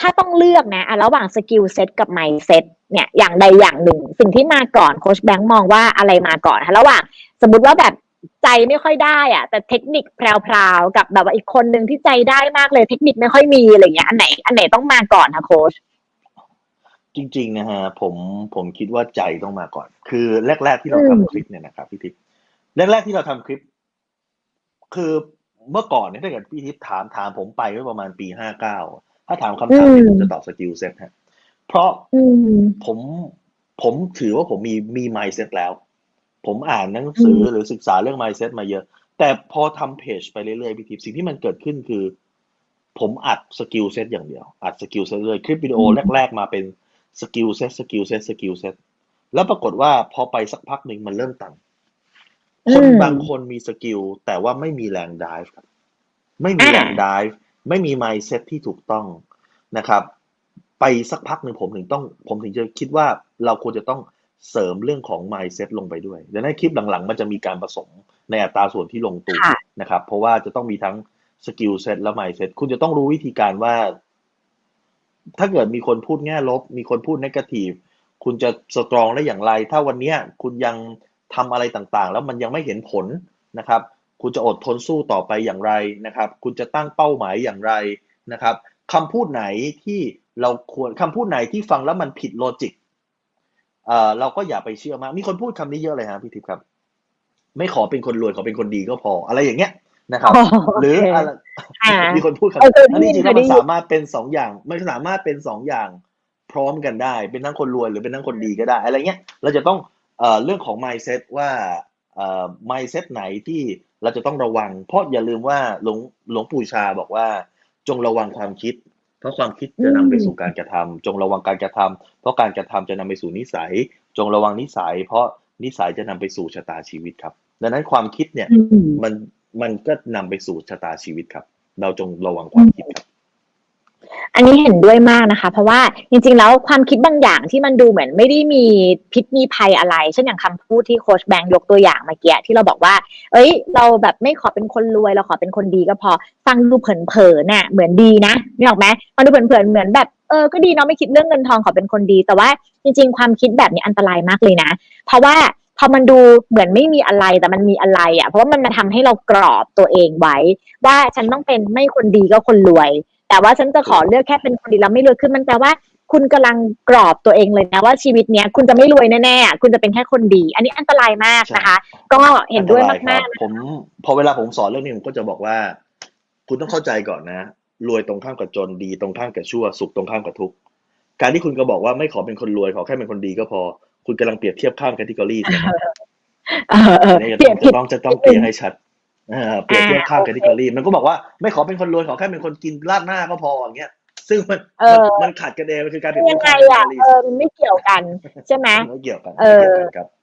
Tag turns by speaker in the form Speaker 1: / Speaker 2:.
Speaker 1: ถ้าต้องเลือกนะอะระหว่างสกิลเซ็ตกับไมเซ็ตเนี่ยอย่างใดอย่างหนึ่ง สิ่งที่มาก่อนโคชแบงค์มองว่าอะไรมาก่อนคะระหว่างสมมติว่าแบบใจไม่ค่อยได้อะแต่เทคนิคแพรวๆกับแบบว่าอีกคนหนึ่งที่ใจได้มากเลยเทคนิคไม่ค่อยมีอะไรเงี้ยอันไหน อันไหนต้องมาก่อนคะโคช
Speaker 2: จริง ๆ นะฮะผมผมคิดว่าใจต้องมาก่อน คือแรก ๆ ที่เรา
Speaker 1: อืม
Speaker 2: ทำคลิปเนี่ยนะครับพี่ทิพย์แรก ๆ ที่เราทำคลิป คือเมื่อก่อนเนี่ยถ้าเกิดพี่ทิพย์ถามถามผมไปเมื่อประมาณปีห้าเก้า ถ้าถามคำถามนี้ผมจะตอบสกิลเซ็ตฮะ เพราะ
Speaker 1: อืม
Speaker 2: ผมผมถือว่าผมมีมี mindset แล้ว ผมอ่านหนังสือหรือศึกษาเรื่อง mindset มาเยอะ แต่พอทำเพจไปเรื่อยๆพี่ทิพย์สิ่งที่มันเกิดขึ้นคือ ผมอัดสกิลเซ็ตอย่างเดียว อัดสกิลเซ็ตเลยคลิปวิดีโอ
Speaker 1: อืม
Speaker 2: แรก ๆ มาเป็นสกิลเซ็ตสกิลเซ็ตสกิลเซ็ตแล้วปรากฏว่าพอไปสักพักหนึ่งมันเริ่มตันคน
Speaker 1: อืม
Speaker 2: บางคนมีสกิลแต่ว่าไม่มีแรงด i v e ครับไม่มี
Speaker 1: อ่า
Speaker 2: แรงด i v e ไม่มี mindset ที่ถูกต้องนะครับ ไปสักพักหนึ่งผมถึงต้อง ผมถึงจะคิดว่าเราควรจะต้องเสริมเรื่องของ mindset ลงไปด้วยดังนั้นคลิปหลังๆ มันจะมีการผสมในอัตราส่วนที่ลงตัว
Speaker 1: ค่ะ
Speaker 2: นะครับ เพราะว่าจะต้องมีทั้งสกิลเซ็ตและ mindset คุณจะต้องรู้วิธีการว่า ถ้าเกิดมีคนพูดแง่ลบ มีคนพูด negative คุณจะสตรองได้อย่างไร ถ้าวันเนี้ยคุณยังทำอะไรต่างๆ แล้วมันยังไม่เห็นผลนะครับ คุณจะอดทนสู้ต่อไปอย่างไรนะครับ คุณจะตั้งเป้าหมายอย่างไรนะครับคำพูดไหนที่เราควรคำพูดไหนที่ฟังแล้วมันผิดโลจิกเอ่อเราก็อย่าไปเชื่อมากมีคนพูดคำนี้เยอะเลยฮะพี่ทิพย์ครับ ไม่ขอเป็นคนรวยขอเป็นคนดีก็พอ อะไรอย่างเงี้ยนะครับ
Speaker 1: อ๋อ
Speaker 2: หรือ
Speaker 1: โอเค
Speaker 2: อะไร
Speaker 1: อ่า
Speaker 2: มีคนพูดคำ
Speaker 1: เออเคย
Speaker 2: อันนี้จริงๆ
Speaker 1: ได้
Speaker 2: แล้ว
Speaker 1: ยิน
Speaker 2: มันสามารถเป็นสองอย่างมันสามารถเป็นสองอย่างพร้อมกันได้ เป็นทั้งคนรวยหรือเป็นทั้งคนดีก็ได้ อะไรเงี้ย เราจะต้องเอ่อเรื่องของ mindset ว่า เอ่อ mindset ไหนที่เราจะต้องระวัง เพราะอย่าลืมว่าหลวงหลวงปู่ชาบอกว่า จงระวังความคิด เพราะความคิดจะนำไปสู่การกระทำจงระวังการกระทำเพราะการกระทำจะนำไปสู่นิสัย จงระวังนิสัย เพราะนิสัยจะนำไปสู่ชะตาชีวิตครับ ดังนั้นความคิดเนี่ย
Speaker 1: อืม
Speaker 2: มันมันก็นำไปสู่ชะตาชีวิตครับ เราจงระวังความคิดครับ
Speaker 1: อันนี้เห็นด้วยมากนะคะ เพราะว่าจริง ๆ แล้วความคิดบางอย่างที่มันดูเหมือนไม่ได้มีพิษมีภัยอะไร เช่นอย่างคำพูดที่โค้ชแบงค์ยกตัวอย่างเมื่อกี้ที่เราบอกว่า เอ้ย เราแบบไม่ขอเป็นคนรวย เราขอเป็นคนดีก็พอฟังดูเผินๆน่ะเหมือนดีนะนี่ออกไหมฟังดูเผินๆเหมือนแบบเออก็ดีเนาะไม่คิดเรื่องเงินทองขอเป็นคนดี แต่ว่าจริง ๆ ความคิดแบบนี้อันตรายมากเลยนะ เพราะว่าพอมันดูเหมือนไม่มีอะไรแต่มันมีอะไรอะเพราะว่ามันมาทำให้เรากรอบตัวเองไว้ ว่าฉันต้องเป็นไม่คนดีก็คนรวย แต่ว่าฉันจะขอเลือกแค่เป็นคนดีแล้วไม่รวยคือมันแปลว่า คุณกำลังกรอบตัวเองเลยนะว่าชีวิตเนี้ยคุณจะไม่รวยแน่ๆอะคุณจะเป็นแค่คนดี อันนี้อันตรายมากนะคะ ก็เห็นด้วย
Speaker 2: อัตร
Speaker 1: มาก
Speaker 2: ครับผมพอเวลาผมสอนเรื่องนี้ผมก็จะบอกว่า คุณต้องเข้าใจก่อนนะ รวยตรงข้ามกับจนดีตรงข้ามกับชั่ว สุขตรงข้ามกับทุกข์การที่คุณก็บอกว่าไม่ขอเป็นคนรวยขอแค่เป็นคนดีก็พอ คุณกำลังเปรียบเทียบข้ามแคตตากรีนะครับ
Speaker 1: ๆเออเออ
Speaker 2: อันนี้
Speaker 1: เปรียบ
Speaker 2: จะ
Speaker 1: ผิด
Speaker 2: ต้องจะต้องเคลียร์ให้ชัด เออเปรียบเทียบข้าม
Speaker 1: อ่า
Speaker 2: แคตตากรีมันก็บอกว่าไม่ขอเป็นคนรวยขอแค่เป็นคนกินราดหน้าก็พออย่างเงี้ย ซึ่งมัน
Speaker 1: เออ
Speaker 2: มันมันขัดกันเองมันคือการเปรียบเที
Speaker 1: ยั
Speaker 2: ยบ
Speaker 1: งไง
Speaker 2: ข้ามแคตตา
Speaker 1: อะ
Speaker 2: กรี
Speaker 1: เออมันไม่เกี่ยวกัน ใช่ไหม
Speaker 2: ไม่เกี่ยวกัน
Speaker 1: เอ
Speaker 2: ไม่
Speaker 1: อ